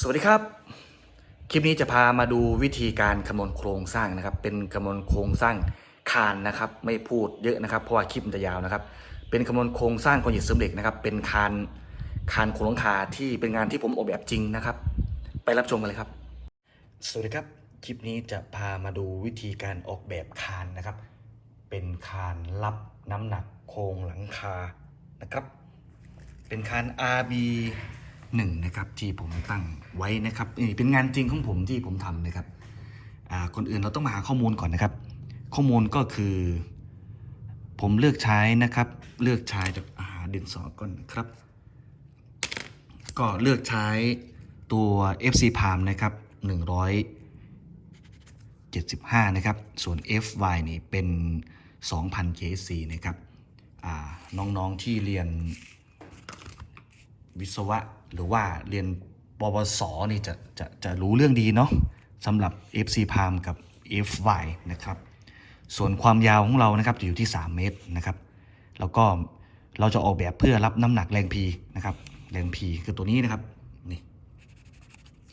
สวัสดีครับ คลิปนี้จะพามาดูวิธีการคำนวณโครงสร้างนะครับ เป็นคำนวณโครงสร้างคานนะครับ ไม่พูดเยอะนะครับ เพราะว่าคลิปมันจะยาวนะครับ เป็นคำนวณโครงสร้างคอนกรีตเสริมเหล็กนะครับ เป็นคานคานโครงหลังคาที่เป็นงานที่ผมออกแบบจริงนะครับ ไปรับชมกันเลยครับ สวัสดีครับ คลิปนี้จะพามาดูวิธีการออกแบบคานนะครับ เป็นคานรับน้ำหนักโครงหลังคานะครับ เป็นคาน RB หนึ่งนะครับที่ผมตั้งไว้นะครับนี่เป็นงานจริงของผมที่ผมทำนะครับอ่าก่อนอื่นเราต้องมาหาข้อมูลก่อนนะครับ ข้อมูลก็คือ ผมเลือกใช้นะครับ เลือกใช้จากอาหารดินสอก่อนนะครับ ก็เลือกใช้ตัว FC Palm นะครับ175 นะครับ ส่วน FY นี่เป็น 2,000 KC นะครับอ่าน้องๆที่เรียนวิศวะ หรือว่าเรียนปวสนี่จะจะจะรู้เรื่องดีเนาะสำหรับ FC Palm กับ FY นะครับ ส่วนความยาวของเรานะครับจะอยู่ที่ 3 เมตรนะครับ แล้วก็เราจะออกแบบเพื่อรับน้ำหนักแรงพีนะครับ แรงพีคือตัวนี้นะครับนี่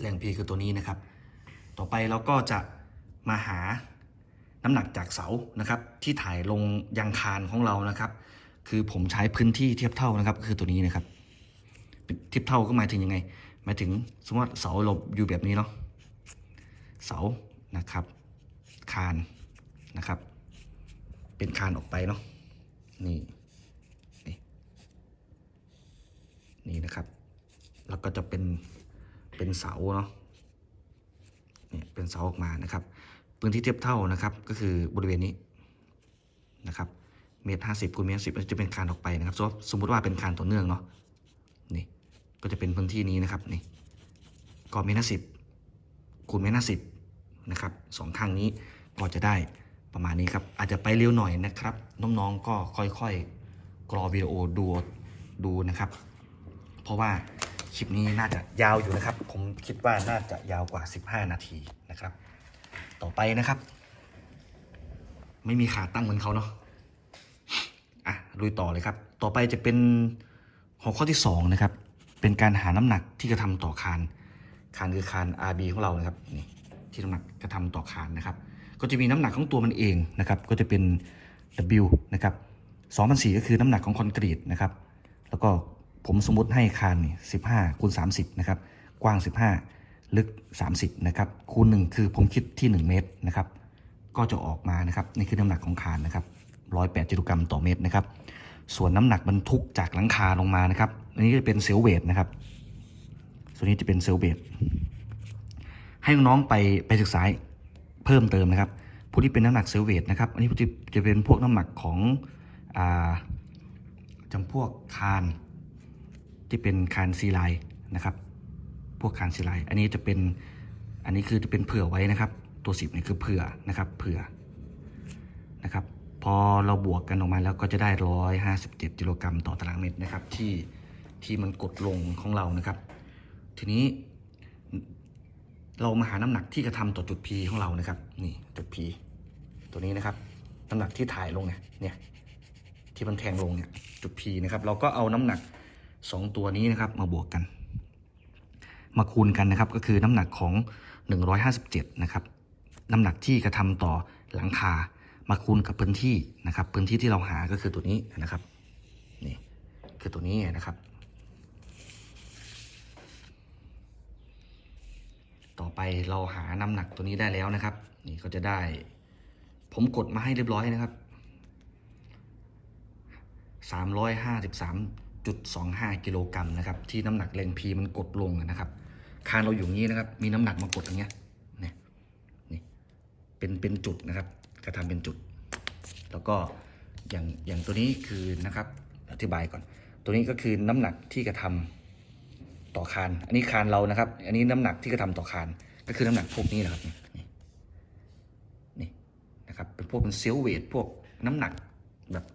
แรงพีคือตัวนี้นะครับ ต่อไปเราก็จะมาหาน้ำหนักจากเสานะครับ ที่ถ่ายลงยังคานของเรานะครับ คือผมใช้พื้นที่เทียบเท่านะครับ คือตัวนี้นะครับ เทียบเท่าก็หมายถึงยังไง หมายถึงสมมติเสาเราอยู่แบบนี้เนาะเสานะครับ คานนะครับ เป็นคานออกไปเนาะนี่นี่นี่นะครับ แล้วก็จะเป็นเป็นเสาเนาะเนี่ยเป็นเสาออกมานะครับพื้นที่เทียบเท่านะครับก็คือบริเวณนี้นะครับเมตรห้าสิบคูณเมตรสิบจะเป็นคานออกไปนะครับสมมติว่าเป็นคานต่อเนื่องเนาะ ก็จะเป็นพื้นที่นี้นะครับนี่ก็เมตรห้าสิบคูณเมตรห้าสิบนะครับสองข้างนี้ก็จะได้ประมาณนี้ครับ อาจจะไปเร็วหน่อยนะครับ น้องๆก็ค่อยๆกรอวิดีโอดูดูนะครับ เพราะว่าคลิปนี้น่าจะยาวอยู่นะครับ ผมคิดว่าน่าจะยาวกว่า 15 นาทีนะครับ ต่อไปนะครับ ไม่มีขาตั้งเหมือนเขาเนาะอะลุยต่อเลยครับ ต่อไปจะเป็นหัวข้อที่ 2 นะครับ เป็นการหาน้ำหนักที่กระทำต่อคานคานคือคาน RB ของเรานะครับนี่ที่น้ำหนักกระทำต่อคานนะครับ ก็จะมีน้ำหนักของตัวมันเองนะครับ ก็จะเป็น W นะครับ2,004ก็คือน้ำหนักของคอนกรีตนะครับ แล้วก็ผมสมมติให้คานนี่15คูณ30นะครับ กว้าง 15 ลึก 30นะครับ คูณ1คือผมคิดที่ 1 เมตรนะครับ ก็จะออกมานะครับนี่คือน้ำหนักของคานนะครับ108กิโลกรัมต่อเมตรนะครับ ส่วนน้ำหนักบรรทุกจากหลังคาลงมานะครับอันนี้จะเป็นเซลเวทนะครับ ส่วนนี้จะเป็นเซลเวทให้น้องๆไปไปศึกษาเพิ่มเติมนะครับ ผู้ที่เป็นน้ำหนักเซลเวทนะครับ อันนี้จะจะเป็นพวกน้ำหนักของอ่าจำพวกคานที่เป็นคานซีไลนะครับ พวกคานซีไลอันนี้จะเป็นอันนี้คือจะเป็นเผื่อไว้นะครับ ตัวสิบเนี่ยคือเผื่อนะครับ เผื่อนะครับ พอเราบวกกันออกมาแล้วก็จะได้ร้อยห้าสิบเจ็ดกิโลกรัมต่อตารางเมตรนะครับที่ ที่มันกดลงของเรานะครับ ทีนี้เรามาหาน้ำหนักที่กระทำต่อจุด P ของเรานะครับ นี่จุด P ตัวนี้นะครับ น้ำหนักที่ถ่ายลงเนี่ยเนี่ยที่มันแทงลงเนี่ยจุด P นะครับเราก็เอาน้ำหนักสองตัวนี้นะครับ มาบวกกัน มาคูณกันนะครับ ก็คือน้ำหนักของ 157 นะครับ น้ำหนักที่กระทำต่อหลังคามาคูณกับพื้นที่นะครับ พื้นที่ที่เราหาก็คือตัวนี้นะครับนี่คือตัวนี้นะครับ ต่อ ไปเราหาน้ำหนักตัวนี้ได้แล้วนะครับ นี่ก็จะได้ ผมกดมาให้เรียบร้อยนะครับ353.25กิโลกรัมนะครับ ที่น้ำหนักแรงพีมันกดลงนะครับ คานเราอยู่งี้นะครับ มีน้ำหนักมากดอย่างเงี้ยนี่นี่เป็นเป็นจุดนะครับ กระทำเป็นจุด แล้วก็อย่างอย่างตัวนี้คือนะครับ อธิบายก่อน ตัวนี้ก็คือน้ำหนักที่กระทำต่อคาน อันนี้คานเรานะครับ อันนี้น้ำหนักที่กระทำต่อคาน ก็คือน้ำหนักพวกนี้นะครับนี่นี่นะครับเป็นพวกเป็นเซลเวทพวกน้ำหนักแบบ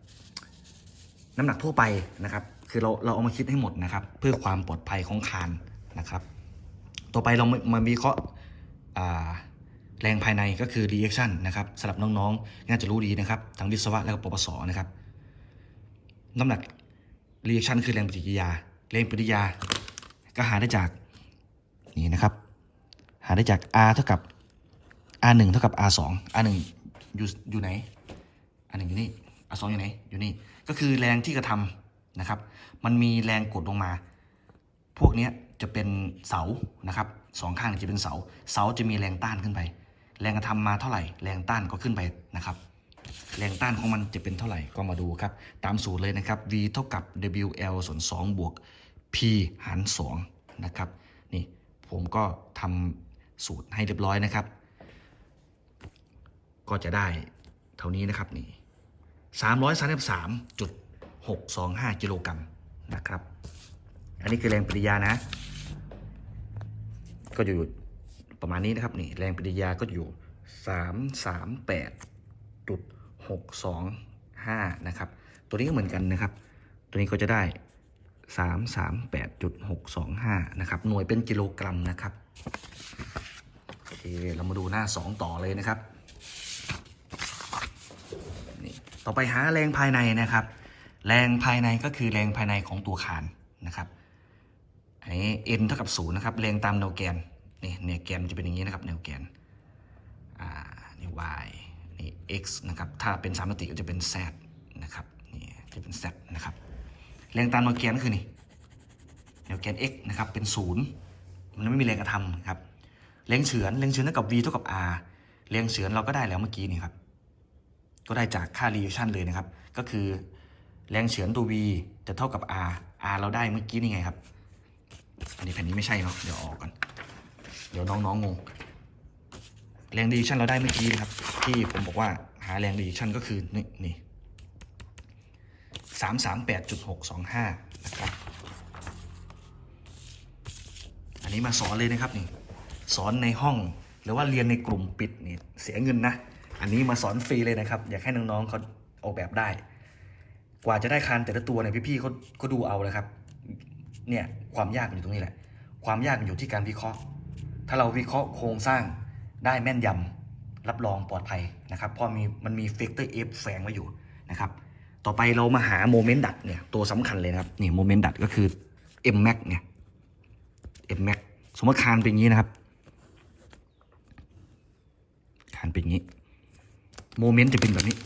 น้ำหนักทั่วไปนะครับ คือเราเราเอามาคิดให้หมดนะครับ เพื่อความปลอดภัยของคานนะครับ ต่อไปเรามามาวิเคราะห์แรงภายในก็คือ reaction นะครับสำหรับน้องๆ น่าจะรู้ดีนะครับทั้งวิศวะและก็ปวสนะครับน้ำหนัก reaction คือแรงปฏิกิริยา แรงปฏิกิริยาก็หาได้จากนี่นะครับ หาได้จาก r เท่ากับ r 1เท่ากับ r 2 r 1อยู่อยู่ไหน r 1อยู่นี่ r 2อยู่ไหน อยู่นี่ ก็คือแรงที่กระทำนะครับ มันมีแรงกดลงมา พวกเนี้ยจะเป็นเสานะครับสองข้างจะเป็นเสา เสาจะมีแรงต้านขึ้นไป แรงกระทำมาเท่าไหร่ แรงต้านก็ขึ้นไปนะครับแรงต้านของมันจะเป็นเท่าไหร่ก็มาดูครับ ตามสูตรเลยนะครับ V เท่ากับ WL ส่วน2บวก P หาร2นะครับ นี่ผมก็ทำ สูตรให้เรียบร้อยนะครับ ก็จะได้เท่านี้นะครับนี่333.625กิโลกรัมนะครับ อันนี้คือแรงปฏิกิริยานะ ก็อยู่ประมาณนี้นะครับนี่แรงปฏิกิริยาก็อยู่338.625นะครับ ตัวนี้ก็เหมือนกันนะครับ ตัวนี้ก็จะได้338.625นะครับ หน่วยเป็นกิโลกรัมนะครับ โอเคเรามาดูหน้า 2 ต่อเลยนะครับนี่ต่อไปหาแรงภายในนะครับ แรงภายในก็คือแรงภายในของตัวคานนะครับอันนี้ n เท่ากับ0นะครับแรงตามแนวแกนนี่แนวแกนจะเป็นอย่างนี้นะครับแนวแกนอ่านี่ y นี่ x นะครับถ้าเป็นสามมิติก็จะเป็น z นะครับนี่จะเป็น z นะครับแรงตามแนวแกนก็คือนี่แนวแกน x นะครับเป็นศูนย์ มันไม่มีแรงกระทำครับแรงเฉือนแรงเฉือนเท่ากับ v เท่ากับ r แรงเฉือนเราก็ได้แล้วเมื่อกี้นี่ครับ ก็ได้จากค่า reaction เลยนะครับ ก็คือแรงเฉือนตัว v จะเท่ากับ r r เราได้เมื่อกี้นี่ไงครับ อันนี้แผ่นนี้ไม่ใช่เนาะเดี๋ยวออกก่อนเดี๋ยวน้องๆงงแรง reaction เราได้เมื่อกี้นะครับ ที่ผมบอกว่าหาแรง reaction ก็คือนี่นี่สามสามแปดจุดหกสองห้านะครับ อันนี้มาสอนเลยนะครับนี่สอนในห้องหรือว่าเรียนในกลุ่มปิดนี่เสียเงินนะ อันนี้มาสอนฟรีเลยนะครับ อยากให้น้องๆเขาออกแบบได้ กว่าจะได้คานแต่ละตัวเนี่ยพี่ๆเขาก็ดูเอาเลยครับเนี่ยความยากมันอยู่ตรงนี้แหละ ความยากมันอยู่ที่การวิเคราะห์ ถ้าเราวิเคราะห์โครงสร้างได้แม่นยำรับรองปลอดภัยนะครับเพราะมีมันมีเฟกเตอร์ F แฝงไว้อยู่นะครับ ต่อไปเรามาหาโมเมนต์ดัดเนี่ยตัวสำคัญเลยนะครับนี่โมเมนต์ดัดก็คือ M max เนี่ย M max สมมติคานเป็นอย่างนี้นะครับ คานเป็นอย่างนี้ โมเมนต์จะเป็นแบบนี้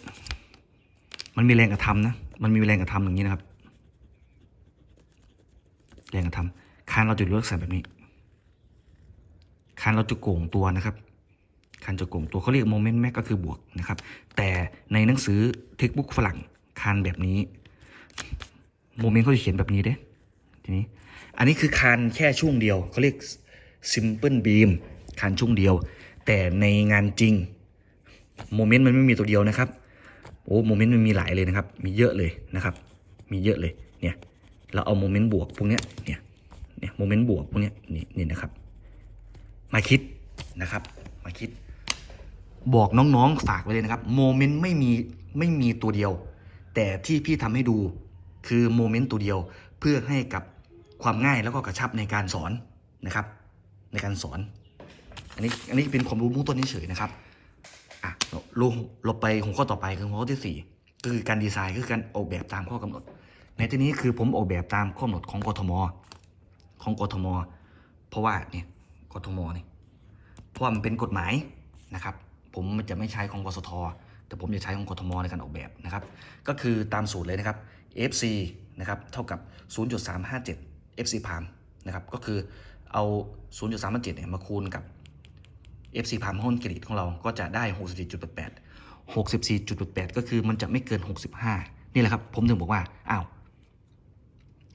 มันมีแรงกระทำนะ มันมีแรงกระทำอย่างนี้นะครับ แรงกระทำคานเราจะเลือกใส่แบบนี้ คานเราจะโก่งตัวนะครับคานจะโก่งตัวเขาเรียกโมเมนต์แม็กก็คือบวกนะครับ แต่ในหนังสือเทคบุ๊กฝรั่งคานแบบนี้โมเมนต์เขาจะเขียนแบบนี้เด้ทีนี้ อันนี้คือคานแค่ช่วงเดียวเขาเรียก simple beam คานช่วงเดียว แต่ในงานจริงโมเมนต์มันไม่มีตัวเดียวนะครับโอ้โมเมนต์มันมีหลายเลยนะครับ มีเยอะเลยนะครับ มีเยอะเลยเนี่ยเราเอาโมเมนต์บวกพวกเนี้ยเนี่ยเนี่ยโมเมนต์บวกพวกเนี้ยนี่นี่นะครับ มาคิดนะครับ มาคิด บอกน้องๆฝากไว้เลยนะครับโมเมนต์ไม่มีไม่มีตัวเดียว แต่ที่พี่ทำให้ดูคือโมเมนต์ตัวเดียวเพื่อให้กับ ความง่ายแล้วก็กระชับในการสอนนะครับ ในการสอน อันนี้อันนี้เป็นความรู้เบื้องต้นเฉยๆนะครับอะเราลงเราไปหัวข้อต่อไปคือหัวข้อที่สี่ก็คือการดีไซน์ก็คือการออกแบบตามข้อกำหนด ในที่นี้คือผมออกแบบตามข้อกำหนดของกทม ของกทม เพราะว่าเนี่ยกทมนี่เพราะมันเป็นกฎหมายนะครับ ผมจะไม่ใช้ของกสทแต่ผมจะใช้ของกทมในการออกแบบนะครับ ก็คือตามสูตรเลยนะครับ FC นะครับเท่ากับ 0.357 FC พามนะครับก็คือเอา 0.357เนี่ยมาคูณกับ FC พามหุ้นกรีดของเราก็จะได้ 64.88 64.88 ก็คือมันจะไม่เกิน 65 นี่แหละครับ ผมถึงบอกว่าอ้าว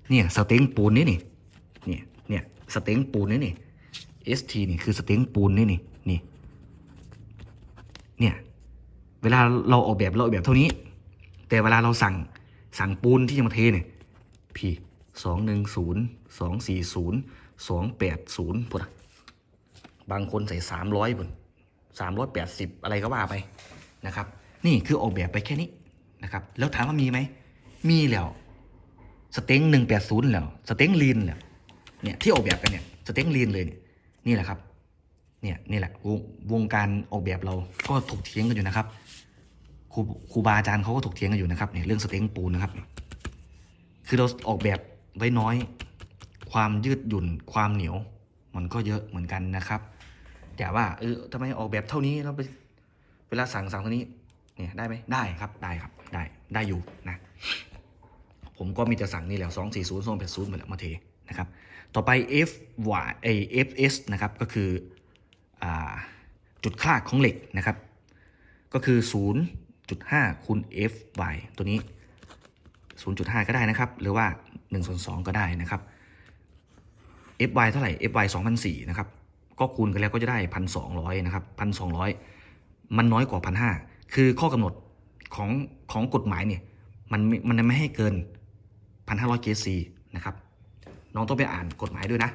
เนี่ยสเต็งปูนนี่นี่เนี่ยเนี่ยสเต็งปูนนี่นี่ ST นี่คือสเต็งปูนนี่นี่นี่เนี่ยเวลาเราออกแบบเราออกแบบเท่านี้ แต่เวลาเราสั่งสั่งปูนที่จะมาเทเนี่ย P สองหนึ่งศูนย์สองสี่ศูนย์สองแปดศูนย์พุ่นะบางคนใส่สามร้อยพุ่นสามร้อยแปดสิบอะไรก็ว่าไปนะครับ นี่คือออกแบบไปแค่นี้นะครับ แล้วถามว่ามีไหม มีแล้วสเต็งหนึ่งแปดศูนย์แล้วสเต็งลีนแล้วเนี่ยที่ออกแบบกันเนี่ยสเต็งลีนเลยเนี่ยนี่แหละครับเนี่ยนี่แหละวงวงการออกแบบเราก็ถกเถียงกันอยู่นะครับครูครูบาอาจารย์เขาก็ถกเถียงกันอยู่นะครับเนี่ยเรื่องสเต็งปูนนะครับ คือเราออกแบบ ไว้น้อย ความยืดหยุ่น ความเหนียว มันก็เยอะเหมือนกันนะครับ แต่ว่าเออทำไมออกแบบเท่านี้เราไปเวลาสั่งสั่งเท่านี้ เนี่ยได้ไหมได้ครับได้ครับได้ได้อยู่นะผมก็มีแต่สั่งนี่แหละสองสี่ศูนย์สองแปดศูนย์มาแล้วมาเทนะครับ ต่อไป f y เอ f s นะครับ ก็คืออจุดค่าของเหล็กนะครับ ก็คือ 0.5คูณ f y ตัวนี้ 0.5 ก็ได้นะครับ หรือว่า 1ส่วน2ก็ได้นะครับ f y เท่าไหร่ f y 2,004นะครับ ก็คูณกันแล้วก็จะได้ 1,200นะครับ1,200 มันน้อยกว่า 1,500 คือข้อกำหนดของของกฎหมายเนี่ยมันมันไม่ให้เกิน 1,500เกซีนะครับน้องต้องไปอ่านกฎหมายด้วยนะ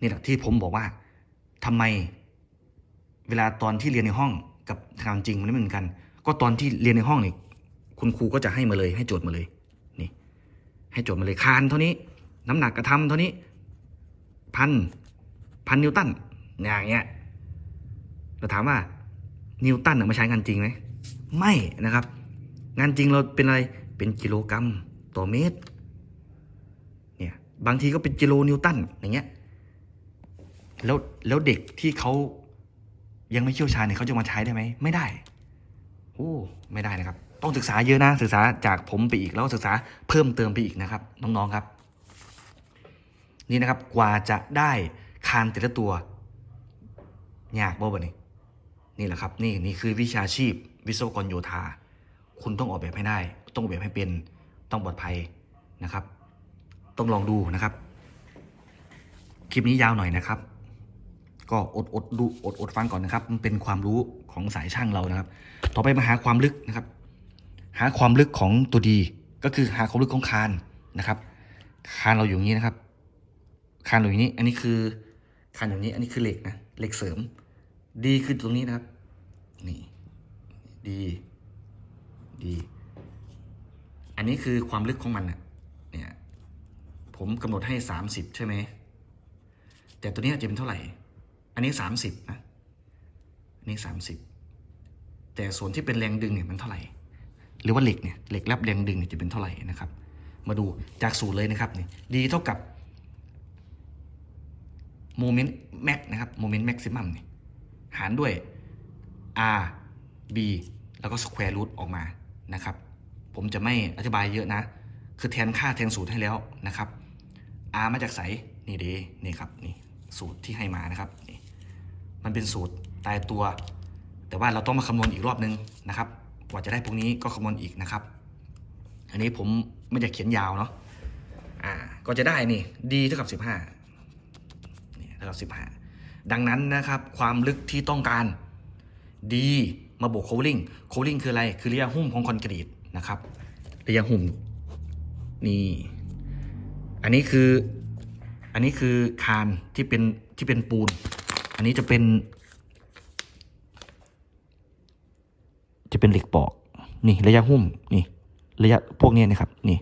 นี่แหละที่ผมบอกว่าทำไมเวลาตอนที่เรียนในห้องกับทางจริงมันไม่เหมือนกัน ก็ตอนที่เรียนในห้องนี่คุณครูก็จะให้มาเลยให้โจทย์มาเลย ให้โจทย์มาเลยคานเท่านี้ น้ำหนักกระทำเท่านี้พันพันนิวตันอย่างเงี้ยเราถามว่านิวตันน่ะมาใช้งานจริงไหมไม่นะครับ งานจริงเราเป็นอะไรเป็นกิโลกรัมต่อเมตรเนี่ยบางทีก็เป็นกิโลนิวตันอย่างเงี้ยแล้วแล้วเด็กที่เขายังไม่เชี่ยวชาญเนี่ยเขาจะมาใช้ได้ไหมไม่ได้โอ้ไม่ได้นะครับ ต้องศึกษาเยอะนะศึกษาจากผมไปอีกแล้วศึกษาเพิ่มเติมไปอีกนะครับ น้องๆครับ นี่นะครับกว่าจะได้คานแต่ละตัวยากบ่บ่นี่นี่แหละครับ นี่นี่คือวิชาชีพ วิศวกรโยธา คุณต้องออกแบบให้ได้ ต้องออกแบบให้เป็นต้องปลอดภัยนะครับ ต้องลองดูนะครับ คลิปนี้ยาวหน่อยนะครับ ก็อดอดดูอดอดฟังก่อนนะครับ มันเป็นความรู้ของสายช่างเรานะครับ ต่อไปมาหาความลึกนะครับ หาความลึกของตัวดีก็คือหาความลึกของคานนะครับ คานเราอยู่อย่างนี้นะครับ คานเราอยู่างนี้ อันนี้คือคานอย่างนี้ อันนี้คือเหล็กนะเหล็กเสริม ดีคือตรงนี้นะครับนี่ดีดี อันนี้คือความลึกของมันนะเนี่ยผมกำหนดให้สามสิบใช่ไหมแต่ตัวนี้จะเป็นเท่าไหร่ อันนี้สามสิบนะอันนี้สามสิบแต่ส่วนที่เป็นแรงดึงเนี่ยมันเท่าไหร่ หรือว่าเหล็กเนี่ยเหล็กรับแรงดึงเนี่ยจะเป็นเท่าไหร่นะครับ มาดูจากสูตรเลยนะครับนี่ดีเท่ากับโมเมนต์แม็กนะครับโมเมนต์แม็กซิมัมเนี่ยหารด้วย r b แล้วก็สแควร์รูทออกมานะครับ ผมจะไม่อธิบายเยอะนะ คือแทนค่าแทนสูตรให้แล้วนะครับ r มาจากไสนี่ดีนี่ครับนี่สูตรที่ให้มานะครับนี่มันเป็นสูตรตายตัว แต่ว่าเราต้องมาคำนวณอีกรอบนึงนะครับ ว่าจะได้พวกนี้ก็คำนวณอีกนะครับ อันนี้ผมไม่อยากเขียนยาวเนาะอ่าก็จะได้นี่ d เท่ากับ 15นี่เท่ากับ 15 ดังนั้นนะครับ ความลึกที่ต้องการ d มาบวก cooling cooling คืออะไรคือระยะหุ้มของคอนกรีตนะครับระยะหุ้มนี่ อันนี้คือ อันนี้คือคานที่เป็นที่เป็นปูน อันนี้จะเป็น จะเป็นเหล็กปอก นี่ระยะหุ้มนี่ ระยะพวกนี้นะครับ นี่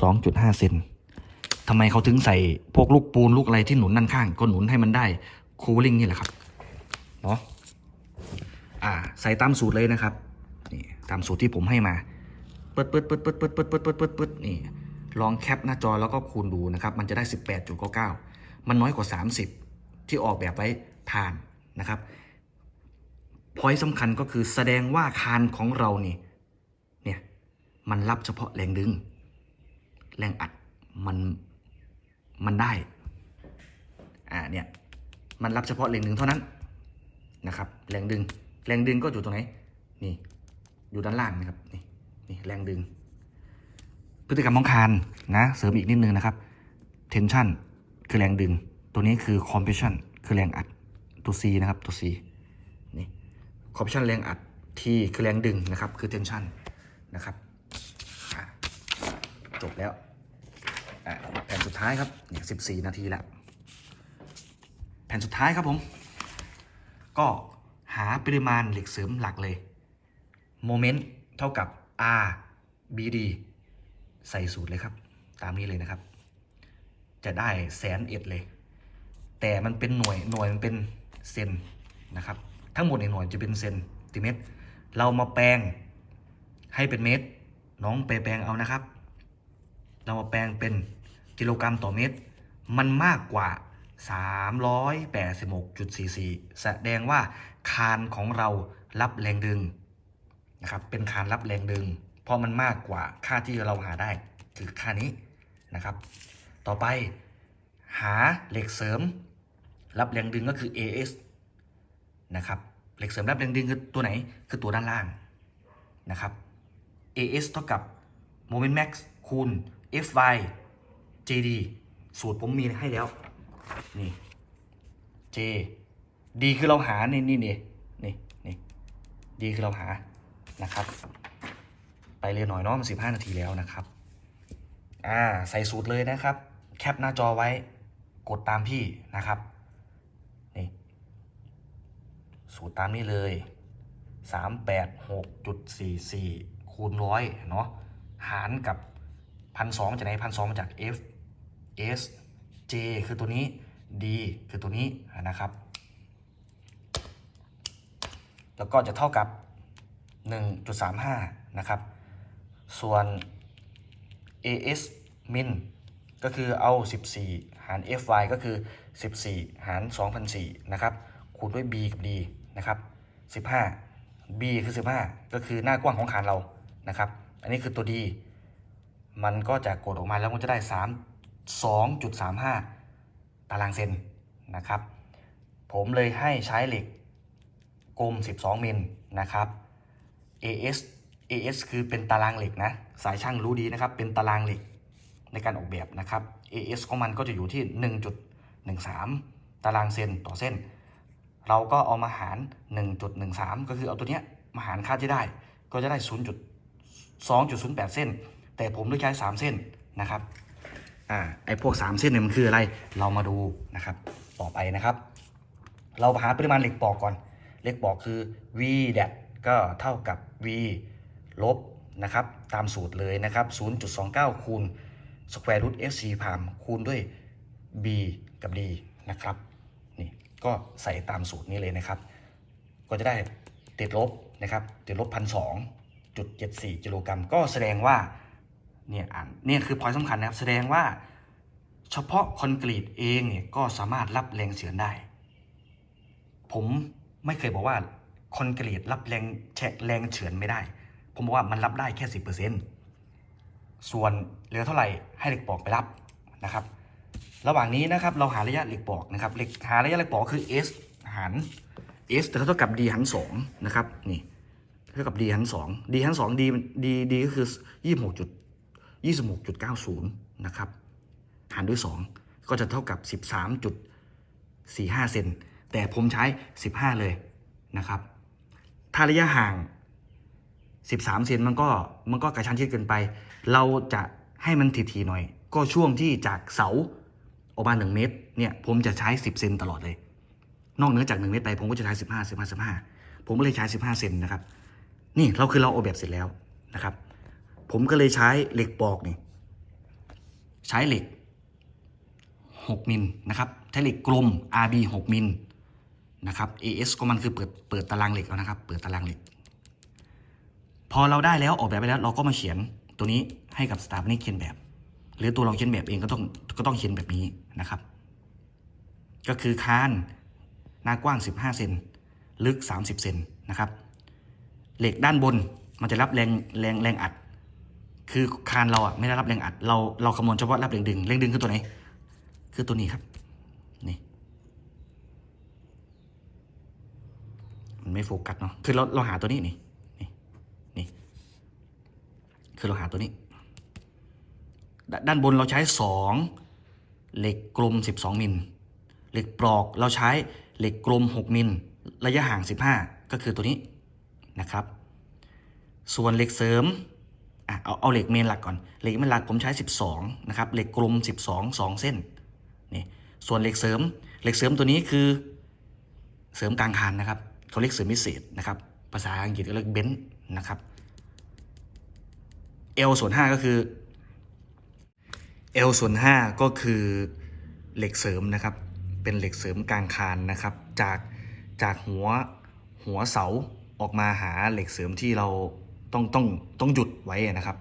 สองจุดห้าเซนทำไมเขาถึงใส่พวกลูกปูนลูกอะไรที่หนุนด้านข้าง ก็หนุนให้มันได้คูลิ่งนี่แหละครับเนาะอ่า ใส่ตามสูตรเลยนะครับนี่ตามสูตรที่ผมให้มาเปิดเปิดเปิดเปิดเปิดเปิดเปิดเปิดเปิดเปิดนี่ลองแคปหน้าจอแล้วก็คูณดูนะครับ มันจะได้สิบแปดจุดเก้าเก้ามันน้อยกว่าสามสิบที่ออกแบบไว้ผ่านนะครับ พอยสำคัญก็คือแสดงว่าคานของเรานี่เนี่ยมันรับเฉพาะแรงดึง แรงอัดมันมันได้อ่าเนี่ยมันรับเฉพาะแรงดึงเท่านั้นนะครับ แรงดึง แรงดึงก็อยู่ตรงไหนนี่อยู่ด้านล่างนะครับนี่นี่แรงดึง พฤติกรรมของคานนะเสริมอีกนิดนึงนะครับ tension คือแรงดึง ตัวนี้คือ compression คือแรงอัดตัว C นะครับตัว C compression แรงอัด T คือแรงดึงนะครับ คือ tension นะครับจบแล้วแผ่นสุดท้ายครับเนี่ย14นาทีแล้ว แผ่นสุดท้ายครับผม ก็หาปริมาณเหล็กเสริมหลักเลยโมเมนต์เท่ากับ R BD ใส่สูตรเลยครับ ตามนี้เลยนะครับ จะได้แสนเอ็ดเลย แต่มันเป็นหน่วยหน่วยมันเป็นเซนนะครับ ทั้งหมดในหน่วยจะเป็นเซนติเมตร เรามาแปลงให้เป็นเมตร น้องไปแปลงเอานะครับ เรามาแปลงเป็นกิโลกรัมต่อเมตร มันมากกว่า 386.44 แสดงว่าคานของเรารับแรงดึงนะครับเป็นคานรับแรงดึง เพราะมันมากกว่าค่าที่เราหาได้คือค่านี้นะครับ ต่อไปหาเหล็กเสริม รับแรงดึงก็คือ AS นะครับเหล็กเสริมรับแรงดึงคือตัวไหนคือตัวด้านล่างนะครับ AS เท่ากับ Moment Max คูณ Fy JD สูตรผมมีให้แล้ว นี่ J D คือเราหา นี่นี่นี่นี่นี่ D คือเราหานะครับ ไปเรียนหน่อยเนาะมันสิบห้านาทีแล้วนะครับ อ่า ใส่สูตรเลยนะครับ แคปหน้าจอไว้ กดตามพี่นะครับ นี่ สูตรตามนี้เลยสามแปดหกจุดสี่สี่คูณร้อยเนาะหารกับพันสองจากไหนพันสองมาจาก F S J คือตัวนี้ D คือตัวนี้นะครับ แล้วก็จะเท่ากับ 1.35 นะครับ ส่วน AS min ก็คือเอา 14 หาร FY ก็คือ 14 หาร 2,004นะครับ คูณด้วย B กับ D นะครับ 15 B คือ 15 ก็คือหน้ากว้างของคานเรานะครับ อันนี้คือตัว D มันก็จะกดออกมาแล้วมันจะได้ 3 2.35 ตารางเซนนะครับ ผมเลยให้ใช้เหล็กกลม 12 มิลนะครับ AS AS คือเป็นตารางเหล็กนะ สายช่างรู้ดีนะครับ เป็นตารางเหล็กในการออกแบบนะครับ AS ของมันก็จะอยู่ที่ 1.13 ตารางเซนต่อเส้น เราก็เอามาหาร 1.13 ก็คือเอาตัวเนี้ยมาหารค่าที่ได้ ก็จะได้ 0.2.08 เส้น แต่ผมเลือกใช้ 3 เส้นนะครับอ่าไอ้พวก 3 เส้นเนี่ยมันคืออะไรเรามาดูนะครับ ต่อไปนะครับ เราหาปริมาณเหล็กปอกก่อนเหล็กปอกคือ v แดดก็เท่ากับ v ลบนะครับ ตามสูตรเลยนะครับ 0.29 คูณ square root f c พามคูณด้วย b กับ d นะครับ ก็ใส่ตามสูตรนี้เลยนะครับ ก็จะได้ติดลบนะครับติดลบพันสองจุดเจ็ดสี่กิโลกรัมก็แสดงว่าเนี่ยอ่านเนี่ยคือพอยต์สำคัญนะครับ แสดงว่าเฉพาะคอนกรีตเองเนี่ยก็สามารถรับแรงเฉือนได้ ผมไม่เคยบอกว่าคอนกรีตรับแรงแฉะแรงเฉือนไม่ได้ ผมบอกว่ามันรับได้แค่สิบเปอร์เซ็นส่วนเหลือเท่าไหร่ให้เหล็กปอกไปรับนะครับ ระหว่างนี้นะครับเราหาระยะเหล็กปอกนะครับเหล็กหาระยะเหล็กปอกคือ s หาร s แต่เท่ากับ d หารสองนะครับนี่เท่ากับ d หารสอง d หารสอง d d d ก็คือยี่สิบหกจุดยี่สิบหกจุดเก้าศูนย์นะครับหารด้วย 2 ก็จะเท่ากับ 13.45 เซนแต่ผมใช้ 15 เลยนะครับ ถ้าระยะห่าง 13 เซนมันก็มันก็กระชั้นชิดเกินไป เราจะให้มันถี่ๆหน่อย ก็ช่วงที่จากเสา ออกมา1เมตรเนี่ยผมจะใช้ 10เซนตลอดเลย นอกเหนือจาก1เมตรไปผมก็จะใช้ 15 15 15 ผมก็เลยใช้ 15เซนนะครับ นี่เราคือเราออกแบบเสร็จแล้วนะครับ ผมก็เลยใช้เหล็กปอกนี่ใช้เหล็ก 6มิลนะครับใช้เหล็กกลม RB 6มิลนะครับ AS ก็มันคือเปิดเปิดตารางเหล็กแล้วนะครับ เปิดตารางเหล็ก พอเราได้แล้วออกแบบไปแล้วเราก็มาเขียนตัวนี้ให้กับสถาปนิกเขียนแบบ หรือตัวเราเขียนแบบเองก็ต้องก็ต้องเขียนแบบนี้นะครับ ก็คือคานหน้ากว้าง 15 เซนลึก 30 เซนนะครับ เหล็กด้านบนมันจะรับแรงแรงแรงอัด คือคานเราอะไม่ได้รับแรงอัด เราเราคำนวณเฉพาะรับแรงดึงแรงดึงคือตัวไหน คือตัวนี้ครับนี่มันไม่โฟกัสเนาะคือเราเราหาตัวนี้นี่นี่นี่คือเราหาตัวนี้ ด้านบนเราใช้สองเหล็กกลม 12 มิล เหล็กปลอกเราใช้เหล็กกลม 6 มิล ระยะห่าง 15 ก็คือตัวนี้นะครับ ส่วนเหล็กเสริมอะเอาเอาเหล็กเมนหลักก่อน เหล็กเมนหลักผมใช้ 12 นะครับ เหล็กกลม 12 2 เส้น นี่ ส่วนเหล็กเสริม เหล็กเสริมตัวนี้คือเสริมกลางคานนะครับ เขาเรียกเสริมพิเศษนะครับ ภาษาอังกฤษก็เรียกเบนซ์นะครับ L ส่วน5ก็คือ L ส่วน5ก็คือเหล็กเสริมนะครับ เป็นเหล็กเสริมกลางคานนะครับ จากจากหัวหัวเสาออกมาหาเหล็กเสริมที่เราต้องต้องต้องหยุดไว้นะครับ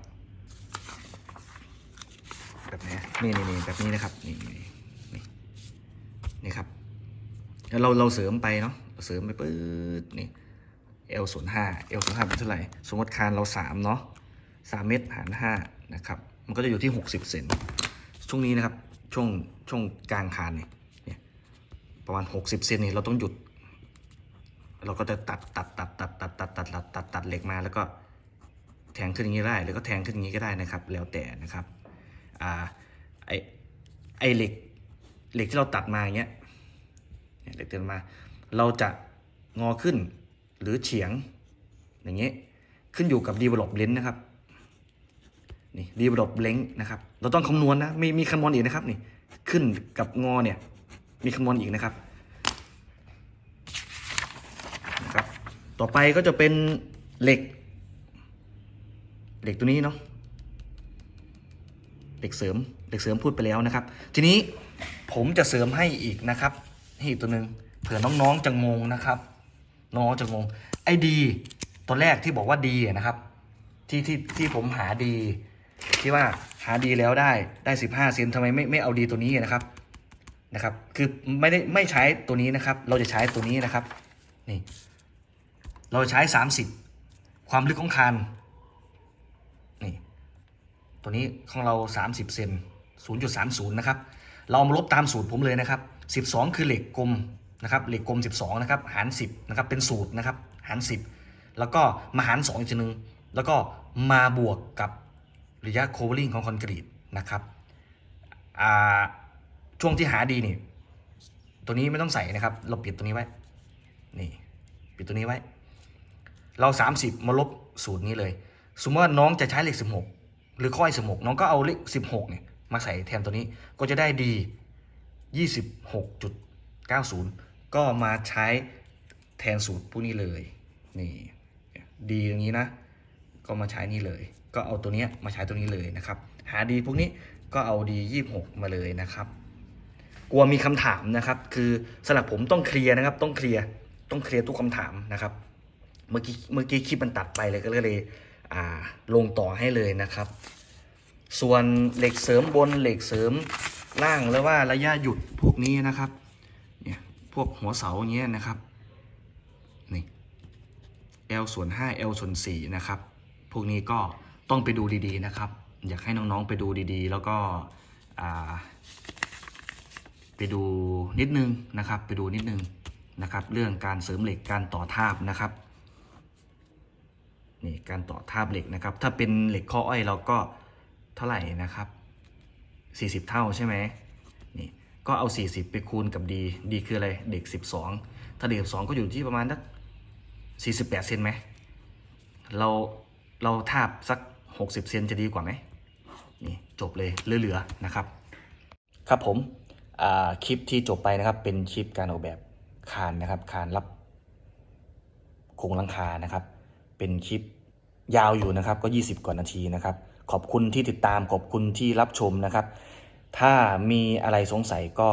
แบบนี้นี่นี่แบบนี้นะครับนี่นี่นี่นี่ครับแล้วเราเราเสริมไปเนาะเราเสริมไปปื๊ดนี่ L ศูนย์ห้า L ศูนย์ห้าเป็นเท่าไหร่ สมมติคานเราสามเนาะสามเมตรหารห้านะครับ มันก็จะอยู่ที่หกสิบเซน ช่วงนี้นะครับ ช่วงช่วงกลางคานเนี่ยเนี่ยประมาณหกสิบเซนนี่เราต้องหยุด เราก็จะตัดตัดตัดตัดตัดตัดตัดตัดตัดตัดเหล็กมาแล้วก็แทงขึ้นอย่างนี้ได้หรือก็แทงขึ้นอย่างนี้ก็ได้นะครับ แล้วแต่นะครับอ่าไอไอเหล็กเหล็กที่เราตัดมาอย่างเงี้ยเนี่ยเหล็กเดินมา เราจะงอขึ้นหรือเฉียงอย่างเงี้ยขึ้นอยู่กับ develop lens นะครับ นี่ develop length นะครับ เราต้องคำนวณนะมีมีคำนวณอีกนะครับนี่ขึ้นกับงอเนี่ย มีคำนวณอีกนะครับนะครับ ต่อไปก็จะเป็นเหล็ก เหล็กตัวนี้เนาะเหล็กเสริมเหล็กเสริมพูดไปแล้วนะครับ ทีนี้ผมจะเสริมให้อีกนะครับให้อีกตัวหนึ่งเผื่อน้องๆจะงงนะครับ น้องจะงงไอ้ดีตอนแรกที่บอกว่าดีนะครับ ที่ที่ที่ผมหาดี ที่ว่าหาดีแล้วได้ได้สิบห้าเซนทำไมไม่ไม่เอาดีตัวนี้นะครับนะครับ คือไม่ได้ไม่ใช้ตัวนี้นะครับ เราจะใช้ตัวนี้นะครับนี่เราใช้สามสิบความลึกของคานนี่ตัวนี้ของเรา 30เซน0.30นะครับเราเอามาลบตามสูตรผมเลยนะครับ 12 คือเหล็กกลมนะครับเหล็กกลม 12นะครับหาร 10นะครับเป็นสูตรนะครับหาร 10 แล้วก็มาหาร2อีกทีนึง แล้วก็มาบวกกับ ระยะโคเวอริ่งของคอนกรีตนะครับช่วงที่หาดีนี่ ตัวนี้ไม่ต้องใส่นะครับ เราปิดตัวนี้ไว้ นี่ ปิดตัวนี้ไว้ เรา 30 มาลบสูตรนี้เลย สมมติว่าน้องจะใช้เลข 16 หรือข้อสิบหกน้องก็เอาเลข 16เนี่ยมาใส่แทนตัวนี้ ก็จะได้ดี 26.90 ก็มาใช้แทนสูตรพวกนี้เลย นี่ ดีอย่างนี้นะ ก็มาใช้นี่เลย ก็เอาตัวนี้มาใช้ตัวนี้เลยนะครับ หาดีพวกนี้ก็เอาดี 26 มาเลยนะครับ กลัวมีคำถามนะครับ คือสำหรับผมต้องเคลียร์นะครับ ต้องเคลียร์ต้องเคลียร์ทุกคำถามนะครับ เมื่อกี้เมื่อกี้คลิปมันตัดไปเลยก็เลยอ่าลงต่อให้เลยนะครับ ส่วนเหล็กเสริมบนเหล็กเสริมล่างแล้วว่าระยะหยุดพวกนี้นะครับเนี่ยพวกหัวเสาอย่างเงี้ยนะครับนี่ L ส่วน5 L ส่วน4นะครับ พวกนี้ก็ ต้องไปดูดีๆนะครับ อยากให้น้องๆไปดูดีๆ แล้วก็ไปดูนิดนึงนะครับ ไปดูนิดนึงนะครับ เรื่องการเสริมเหล็กการต่อทาบนะครับนี่การต่อทาบเหล็กนะครับ ถ้าเป็นเหล็กข้ออ้อยเราก็เท่าไหร่นะครับ 40 เท่าใช่ไหมนี่ก็เอา 40 ไปคูณกับดีดีคืออะไรเด็ก 12 ถ้าเด็ก12 ก็อยู่ที่ประมาณสัก48เซนไหมเราเราทาบสัก 60เซนจะดีกว่าไหมนี่จบเลยเหลือๆนะครับ ครับผมคลิปที่จบไปนะครับ เป็นคลิปการออกแบบคานนะครับคานรับโครงลังคานะครับ เป็นคลิปยาวอยู่นะครับ ก็ 20 กว่านาทีนะครับ ขอบคุณที่ติดตามขอบคุณที่รับชมนะครับ ถ้ามีอะไรสงสัยก็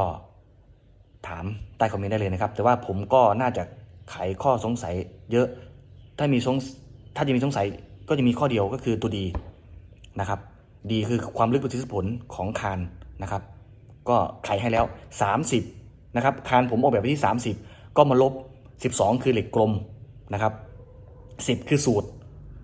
ถามใต้คอมเมนต์ได้เลยนะครับ แต่ว่าผมก็น่าจะไขข้อสงสัยเยอะถ้ามีสงถ้าจะมีสงสัย ก็จะมีข้อเดียวก็คือตัวดีนะครับดีคือความลึกประสิทธิผลของคานนะครับ ก็ไขให้แล้ว 30นะครับคานผมออกแบบไว้ที่ 30 ก็มาลบ 12 คือเหล็กกลมนะครับ10 คือสูตร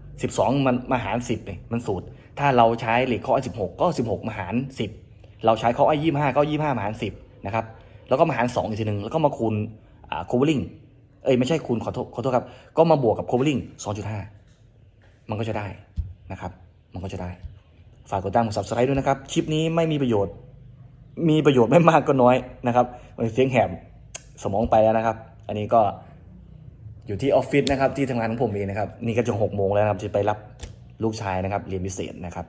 12 มันมาหาร 10เนี่ยมันสูตร ถ้าเราใช้เหล็กข้ออ้อ16 ก็ 16 มาหาร 10 เราใช้ข้ออ้อ25 ก็ 25 มาหาร 10นะครับแล้วก็มาหาร2อีกทีหนึ่งแล้วก็มาคูณอ่า covering เอ้ยไม่ใช่คูณขอโทษขอโทษครับ ก็มาบวกกับ covering 2.5 มันก็จะได้นะครับ มันก็จะได้ ฝากกดติดตามกด subscribe ด้วยนะครับ คลิปนี้ไม่มีประโยชน์ มีประโยชน์ไม่มากก็น้อยนะครับมันเสียงแหบสมองไปแล้วนะครับ อันนี้ก็อยู่ที่ออฟฟิศนะครับที่ทำงานของผมเองนะครับ นี่ก็จะหกโมงแล้วนะครับจะไปรับลูกชายนะครับ เรียนพิเศษนะครับ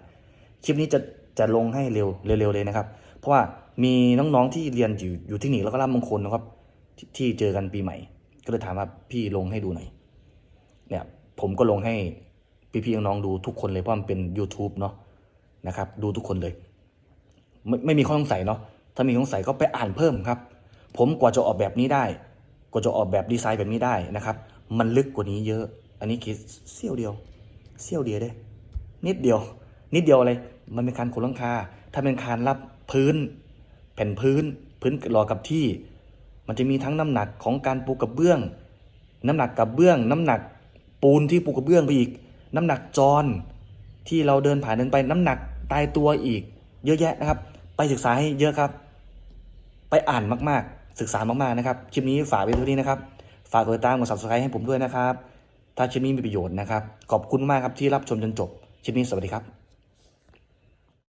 คลิปนี้จะจะลงให้เร็วเร็วๆเลยนะครับ เพราะว่ามีน้องๆที่เรียนอยู่อยู่เทคนิคแล้วก็รับมงคลนะครับทที่เจอกันปีใหม่ ก็เลยถามว่าพี่ลงให้ดูหน่อยเนี่ยผมก็ลงให้ พี่ๆน้องๆดูทุกคนเลยเพราะมันเป็น YouTube เนาะนะครับ ดูทุกคนเลย ไม่ไม่มีข้อสงสัยเนาะถ้ามีข้อสงสัยก็ไปอ่านเพิ่มครับ ผมกว่าจะออกแบบนี้ได้ กว่าจะออกแบบดีไซน์แบบนี้ได้นะครับ มันลึกกว่านี้เยอะ อันนี้คิดเสี้ยวเดียวเสี้ยวเดียวเด้ นิดเดียว นิดเดียวอะไรมันเป็นการโคลังคา ถ้าเป็นคานรับพื้น แผ่นพื้น พื้นรอกับที่ มันจะมีทั้งน้ำหนักของการปูกระเบื้อง น้ำหนักกระเบื้อง น้ำหนักปูนที่ปูกระเบื้องไปอีก น้ำหนักจรที่เราเดินผ่านเดินไปน้ำหนักตายตัวอีก เยอะแยะนะครับ ไปศึกษาให้เยอะครับ ไปอ่านมากๆ ศึกษามากๆนะครับคลิปนี้ฝากไว้เท่านี้นะครับ ฝากกดติดตามกด subscribe ให้ผมด้วยนะครับ ถ้าคลิปนี้มีประโยชน์นะครับ ขอบคุณมากครับที่รับชมจนจบคลิปนี้สวัสดีครับ